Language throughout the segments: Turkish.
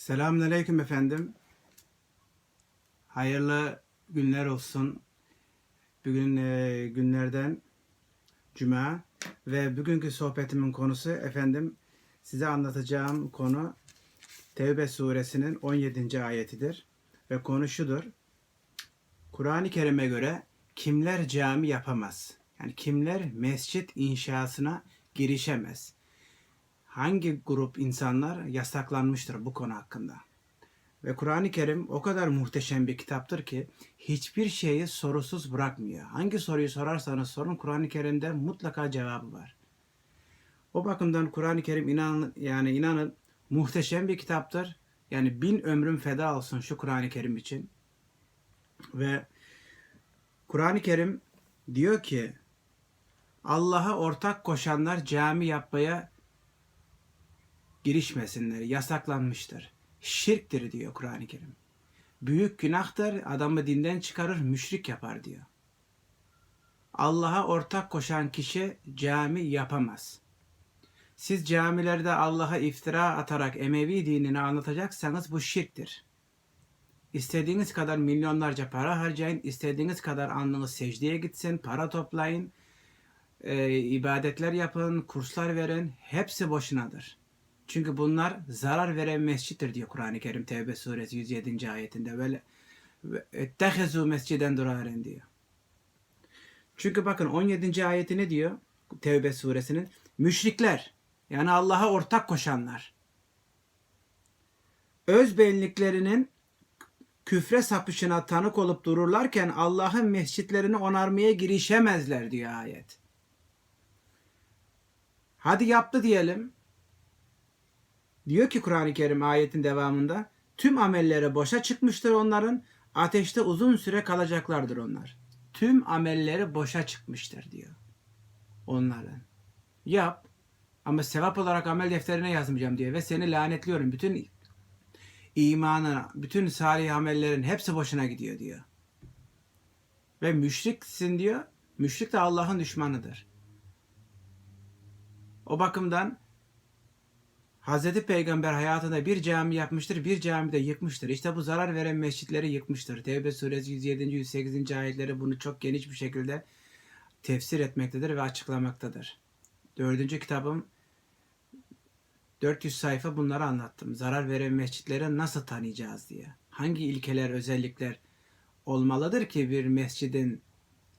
Selamünaleyküm efendim. Hayırlı günler olsun. Bugün e, günlerden Cuma ve bugünkü sohbetimin konusu efendim size anlatacağım konu Tevbe suresinin 17. ayetidir. Ve konu şudur. Kur'an-ı Kerim'e göre kimler cami yapamaz? Yani kimler mescit inşasına girişemez? Hangi grup insanlar yasaklanmıştır bu konu hakkında. Ve Kur'an-ı Kerim o kadar muhteşem bir kitaptır ki hiçbir şeyi sorusuz bırakmıyor. Hangi soruyu sorarsanız sorun Kur'an-ı Kerim'de mutlaka cevabı var. O bakımdan Kur'an-ı Kerim inan yani inanın muhteşem bir kitaptır. Yani bin ömrüm feda olsun şu Kur'an-ı Kerim için. Ve Kur'an-ı Kerim diyor ki Allah'a ortak koşanlar cami yapmaya girişmesinler, yasaklanmıştır. Şirktir diyor Kur'an-ı Kerim. Büyük günahtır, adamı dinden çıkarır, müşrik yapar diyor. Allah'a ortak koşan kişi cami yapamaz. Siz camilerde Allah'a iftira atarak Emevi dinini anlatacaksanız bu şirktir. İstediğiniz kadar milyonlarca para harcayın, istediğiniz kadar alnınız secdeye gitsin, para toplayın, e, ibadetler yapın, kurslar verin, hepsi boşunadır. Çünkü bunlar zarar veren mescittir diyor Kur'an-ı Kerim Tevbe suresi 107. ayetinde. Böyle ettehezu mesciden duraren diyor. Çünkü bakın 17. ayeti ne diyor? Tevbe suresinin. Müşrikler yani Allah'a ortak koşanlar. Öz benliklerinin küfre sapışına tanık olup dururlarken Allah'ın mescitlerini onarmaya girişemezler diyor ayet. Hadi yaptı diyelim. Diyor ki Kur'an-ı Kerim ayetin devamında tüm amelleri boşa çıkmıştır onların. Ateşte uzun süre kalacaklardır onlar. Tüm amelleri boşa çıkmıştır diyor. Onların. Yap. Ama sevap olarak amel defterine yazmayacağım diyor. Ve seni lanetliyorum. Bütün imanın, bütün salih amellerin hepsi boşuna gidiyor diyor. Ve müşriksin diyor. Müşrik de Allah'ın düşmanıdır. O bakımdan Hazreti Peygamber hayatında bir cami yapmıştır, bir camide yıkmıştır. İşte bu zarar veren mescitleri yıkmıştır. Tevbe suresi 107. 108. ayetleri bunu çok geniş bir şekilde tefsir etmektedir ve açıklamaktadır. Dördüncü kitabım 400 sayfa bunları anlattım. Zarar veren mescitleri nasıl tanıyacağız diye. Hangi ilkeler, özellikler olmalıdır ki bir mescidin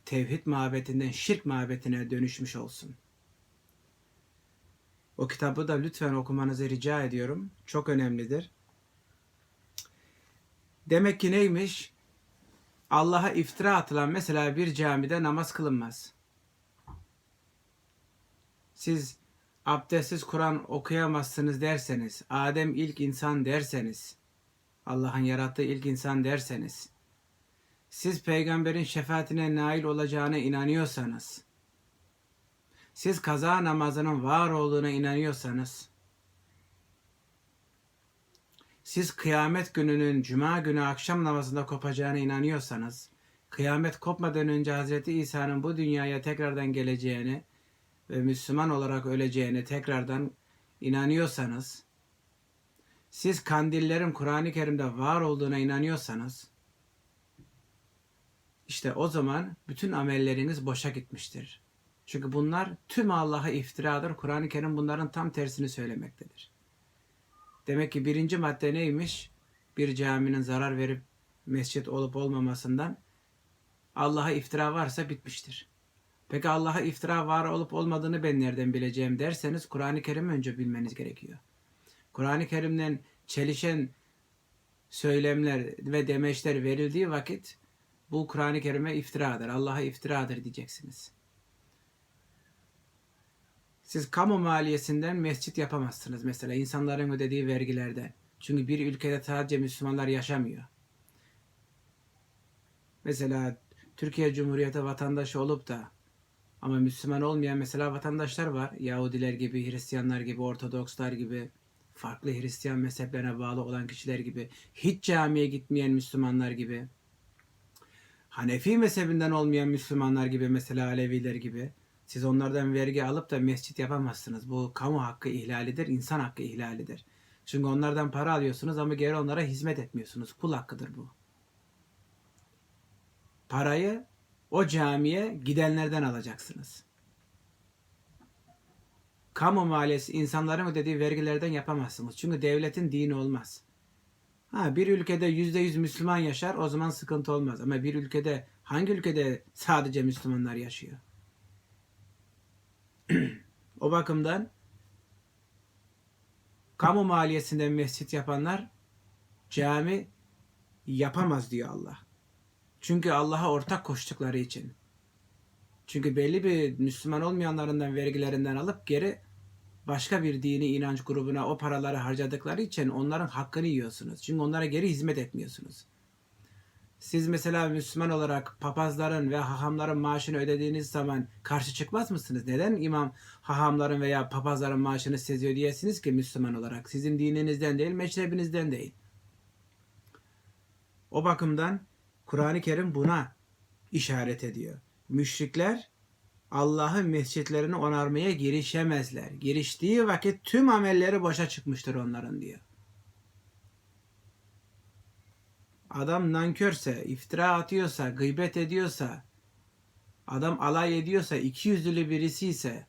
tevhid mabetinden şirk mabetine dönüşmüş olsun. O kitabı da lütfen okumanızı rica ediyorum. Çok önemlidir. Demek ki neymiş? Allah'a iftira atılan mesela bir camide namaz kılınmaz. Siz abdestsiz Kur'an okuyamazsınız derseniz, Adem ilk insan derseniz, Allah'ın yarattığı ilk insan derseniz, siz peygamberin şefaatine nail olacağına inanıyorsanız, siz kaza namazının var olduğuna inanıyorsanız, siz kıyamet gününün cuma günü akşam namazında kopacağına inanıyorsanız, kıyamet kopmadan önce Hazreti İsa'nın bu dünyaya tekrardan geleceğini ve Müslüman olarak öleceğini tekrardan inanıyorsanız, siz kandillerin Kur'an-ı Kerim'de var olduğuna inanıyorsanız, işte o zaman bütün amelleriniz boşa gitmiştir. Çünkü bunlar tüm Allah'a iftiradır. Kur'an-ı Kerim bunların tam tersini söylemektedir. Demek ki birinci madde neymiş? Bir caminin zarar verip mescit olup olmamasından Allah'a iftira varsa bitmiştir. Peki Allah'a iftira var olup olmadığını ben nereden bileceğim derseniz Kur'an-ı Kerim önce bilmeniz gerekiyor. Kur'an-ı Kerim'den çelişen söylemler ve demeçler verildiği vakit bu Kur'an-ı Kerim'e iftiradır. Allah'a iftiradır diyeceksiniz. Siz kamu maliyesinden mescit yapamazsınız mesela insanların ödediği vergilerden. Çünkü bir ülkede sadece Müslümanlar yaşamıyor. Mesela Türkiye Cumhuriyeti vatandaşı olup da ama Müslüman olmayan mesela vatandaşlar var. Yahudiler gibi, Hristiyanlar gibi, Ortodokslar gibi, farklı Hristiyan mezheplerine bağlı olan kişiler gibi, hiç camiye gitmeyen Müslümanlar gibi, Hanefi mezhebinden olmayan Müslümanlar gibi mesela Aleviler gibi. Siz onlardan vergi alıp da mescit yapamazsınız. Bu kamu hakkı ihlalidir, insan hakkı ihlalidir. Çünkü onlardan para alıyorsunuz ama geri onlara hizmet etmiyorsunuz. Kul hakkıdır bu. Parayı o camiye gidenlerden alacaksınız. Kamu maliyesi insanların ödediği vergilerden yapamazsınız. Çünkü devletin dini olmaz. Ha, bir ülkede yüzde yüz Müslüman yaşar o zaman sıkıntı olmaz. Ama bir ülkede hangi ülkede sadece Müslümanlar yaşıyor? O bakımdan kamu maliyesinden mescit yapanlar cami yapamaz diyor Allah. Çünkü Allah'a ortak koştukları için. Çünkü belli bir Müslüman olmayanlarından vergilerinden alıp geri başka bir dini inanç grubuna o paraları harcadıkları için onların hakkını yiyorsunuz. Çünkü onlara geri hizmet etmiyorsunuz. Siz mesela Müslüman olarak papazların ve hahamların maaşını ödediğiniz zaman karşı çıkmaz mısınız? Neden imam hahamların veya papazların maaşını siz ödeyesiniz ki Müslüman olarak? Sizin dininizden değil, meşrebinizden değil. O bakımdan Kur'an-ı Kerim buna işaret ediyor. Müşrikler Allah'ın mescitlerini onarmaya girişemezler. Giriştiği vakit tüm amelleri boşa çıkmıştır onların diyor. Adam nankörse, iftira atıyorsa, gıybet ediyorsa, adam alay ediyorsa, iki yüzlü birisi ise,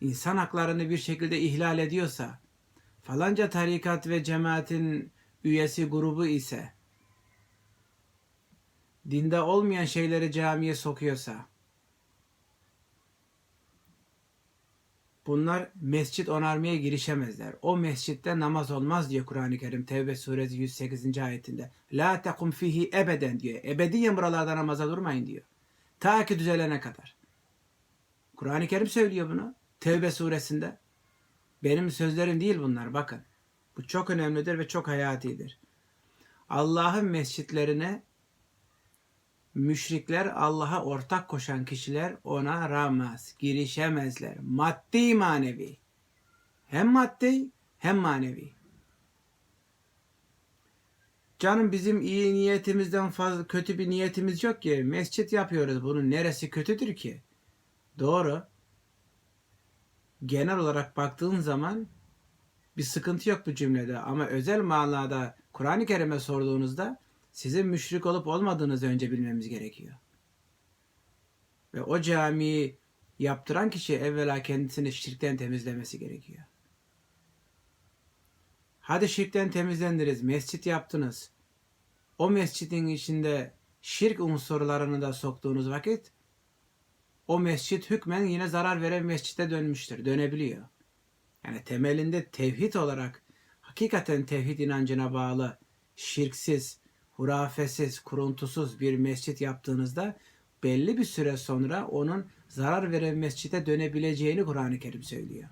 insan haklarını bir şekilde ihlal ediyorsa, falanca tarikat ve cemaatin üyesi grubu ise, dinde olmayan şeyleri camiye sokuyorsa, bunlar mescit onarmaya girişemezler. O mescitte namaz olmaz diyor Kur'an-ı Kerim Tevbe suresi 108. ayetinde. La tekum fihi ebeden diyor. Ebediyen buralarda namaza durmayın diyor. Ta ki düzelene kadar. Kur'an-ı Kerim söylüyor bunu. Tevbe suresinde. Benim sözlerim değil bunlar bakın. Bu çok önemlidir ve çok hayatidir. Allah'ın mescitlerine müşrikler Allah'a ortak koşan kişiler ona ramaz, girişemezler. Maddi manevi. Hem maddi hem manevi. Canım bizim iyi niyetimizden fazla kötü bir niyetimiz yok ki. Mescit yapıyoruz. Bunun neresi kötüdür ki? Doğru. Genel olarak baktığın zaman bir sıkıntı yok bu cümlede. Ama özel manada Kur'an-ı Kerim'e sorduğunuzda sizin müşrik olup olmadığınızı önce bilmemiz gerekiyor. Ve o camiyi yaptıran kişi evvela kendisini şirkten temizlemesi gerekiyor. Hadi şirkten temizlendiniz, mescit yaptınız. O mescidin içinde şirk unsurlarını da soktuğunuz vakit o mescit hükmen yine zarar veren mescite dönmüştür, dönebiliyor. Yani temelinde tevhid olarak hakikaten tevhid inancına bağlı, şirksiz, hurafesiz, kuruntusuz bir mescit yaptığınızda belli bir süre sonra onun zarar veren mescite dönebileceğini Kur'an-ı Kerim söylüyor.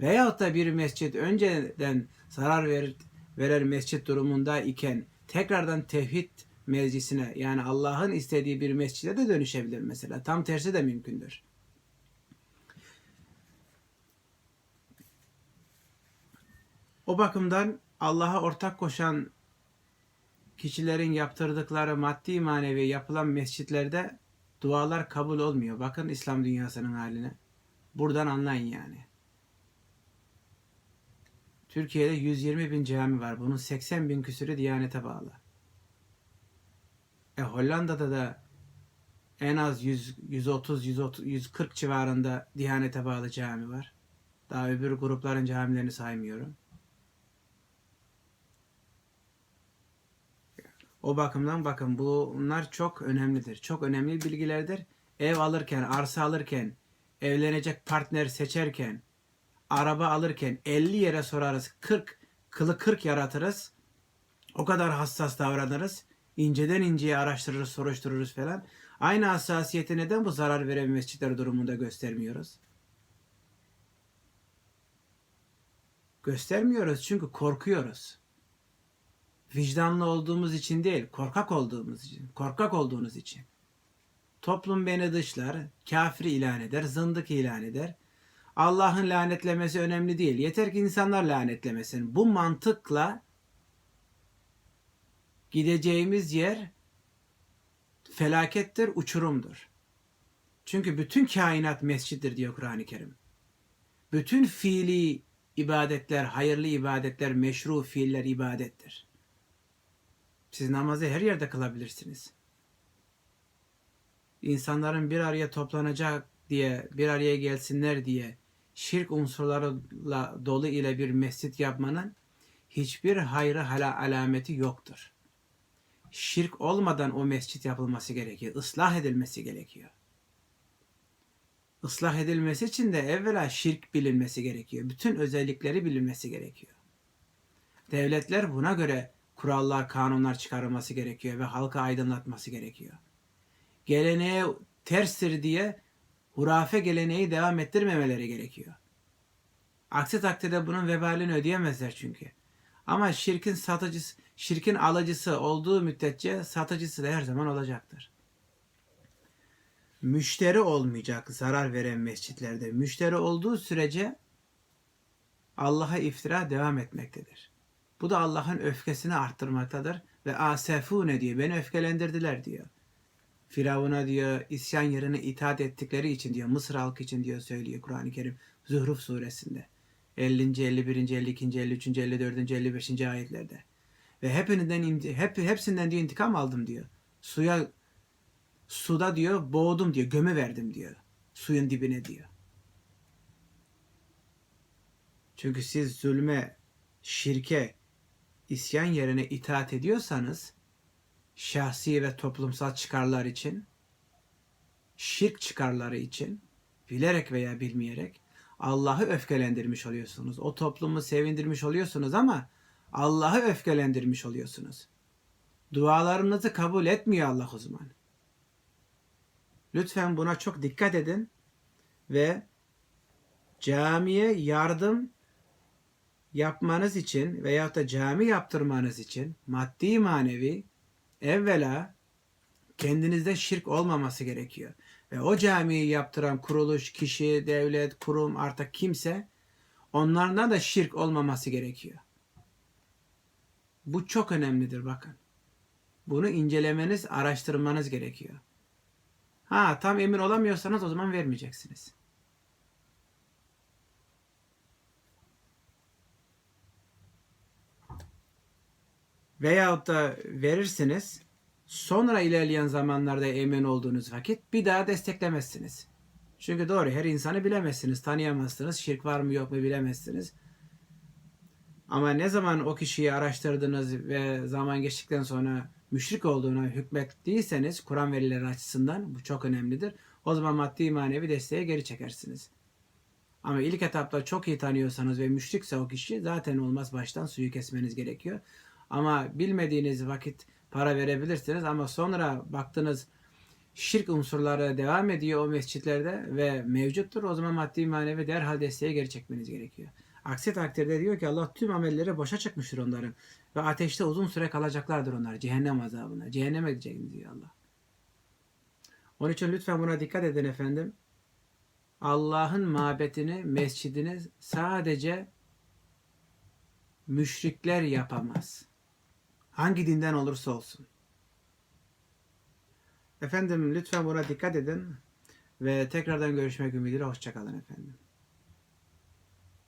Veyahut da bir mescit önceden zarar ver, veren mescit durumunda iken tekrardan tevhid meclisine yani Allah'ın istediği bir mescide de dönüşebilir mesela. Tam tersi de mümkündür. O bakımdan Allah'a ortak koşan kişilerin yaptırdıkları maddi manevi yapılan mescitlerde dualar kabul olmuyor. Bakın İslam dünyasının haline. Buradan anlayın yani. Türkiye'de 120 bin cami var. Bunun 80 bin küsürü Diyanet'e bağlı. E Hollanda'da da en az 100, 130, 130, 140 civarında Diyanet'e bağlı cami var. Daha öbür grupların camilerini saymıyorum. O bakımdan bakın bunlar çok önemlidir. Çok önemli bilgilerdir. Ev alırken, arsa alırken, evlenecek partner seçerken, araba alırken 50 yere sorarız. 40 kılı 40 yaratırız. O kadar hassas davranırız. İnceden inceye araştırırız, soruştururuz falan. Aynı hassasiyeti neden bu zarar veren mescitler durumunda göstermiyoruz? Göstermiyoruz çünkü korkuyoruz vicdanlı olduğumuz için değil, korkak olduğumuz için, korkak olduğunuz için. Toplum beni dışlar, kafir ilan eder, zındık ilan eder. Allah'ın lanetlemesi önemli değil. Yeter ki insanlar lanetlemesin. Bu mantıkla gideceğimiz yer felakettir, uçurumdur. Çünkü bütün kainat mescittir diyor Kur'an-ı Kerim. Bütün fiili ibadetler, hayırlı ibadetler, meşru fiiller ibadettir. Siz namazı her yerde kılabilirsiniz. İnsanların bir araya toplanacak diye, bir araya gelsinler diye şirk unsurlarıyla dolu ile bir mescit yapmanın hiçbir hayrı hala alameti yoktur. Şirk olmadan o mescit yapılması gerekiyor. ıslah edilmesi gerekiyor. Islah edilmesi için de evvela şirk bilinmesi gerekiyor. Bütün özellikleri bilinmesi gerekiyor. Devletler buna göre kurallar, kanunlar çıkarılması gerekiyor ve halka aydınlatması gerekiyor. Geleneğe terstir diye hurafe geleneği devam ettirmemeleri gerekiyor. Aksi takdirde bunun vebalini ödeyemezler çünkü. Ama şirkin satıcısı, şirkin alıcısı olduğu müddetçe satıcısı da her zaman olacaktır. Müşteri olmayacak zarar veren mescitlerde. Müşteri olduğu sürece Allah'a iftira devam etmektedir. Bu da Allah'ın öfkesini arttırmaktadır ve asefune diyor. Beni öfkelendirdiler diyor. Firavun'a diyor isyan yerine itaat ettikleri için diyor Mısır halkı için diyor söylüyor Kur'an-ı Kerim Zuhruf suresinde. 50. 51. 52. 53. 54. 55. ayetlerde. Ve hepininden hep hepsinden diyor intikam aldım diyor. Suya suda diyor boğdum diyor, gömü verdim diyor. Suyun dibine diyor. Çünkü siz zulme, şirke, isyan yerine itaat ediyorsanız şahsi ve toplumsal çıkarlar için, şirk çıkarları için bilerek veya bilmeyerek Allah'ı öfkelendirmiş oluyorsunuz. O toplumu sevindirmiş oluyorsunuz ama Allah'ı öfkelendirmiş oluyorsunuz. Dualarınızı kabul etmiyor Allah o zaman. Lütfen buna çok dikkat edin ve camiye yardım yapmanız için veyahut da cami yaptırmanız için maddi manevi evvela kendinizde şirk olmaması gerekiyor. Ve o camiyi yaptıran kuruluş, kişi, devlet, kurum artık kimse onlardan da şirk olmaması gerekiyor. Bu çok önemlidir bakın. Bunu incelemeniz, araştırmanız gerekiyor. Ha tam emin olamıyorsanız o zaman vermeyeceksiniz. Veyahut da verirsiniz. Sonra ilerleyen zamanlarda emin olduğunuz vakit bir daha desteklemezsiniz. Çünkü doğru her insanı bilemezsiniz, tanıyamazsınız. Şirk var mı yok mu bilemezsiniz. Ama ne zaman o kişiyi araştırdınız ve zaman geçtikten sonra müşrik olduğuna hükmettiyseniz Kur'an verileri açısından bu çok önemlidir. O zaman maddi manevi desteğe geri çekersiniz. Ama ilk etapta çok iyi tanıyorsanız ve müşrikse o kişi zaten olmaz baştan suyu kesmeniz gerekiyor. Ama bilmediğiniz vakit para verebilirsiniz ama sonra baktınız şirk unsurları devam ediyor o mescitlerde ve mevcuttur. O zaman maddi manevi derhal desteğe geri çekmeniz gerekiyor. Aksi takdirde diyor ki Allah tüm amelleri boşa çıkmıştır onların. Ve ateşte uzun süre kalacaklardır onlar. Cehennem azabına. Cehenneme gidecek diyor Allah. Onun için lütfen buna dikkat edin efendim. Allah'ın mabetini, mescidini sadece müşrikler yapamaz. Hangi dinden olursa olsun. Efendim lütfen buna dikkat edin. Ve tekrardan görüşmek ümidiyle hoşçakalın efendim.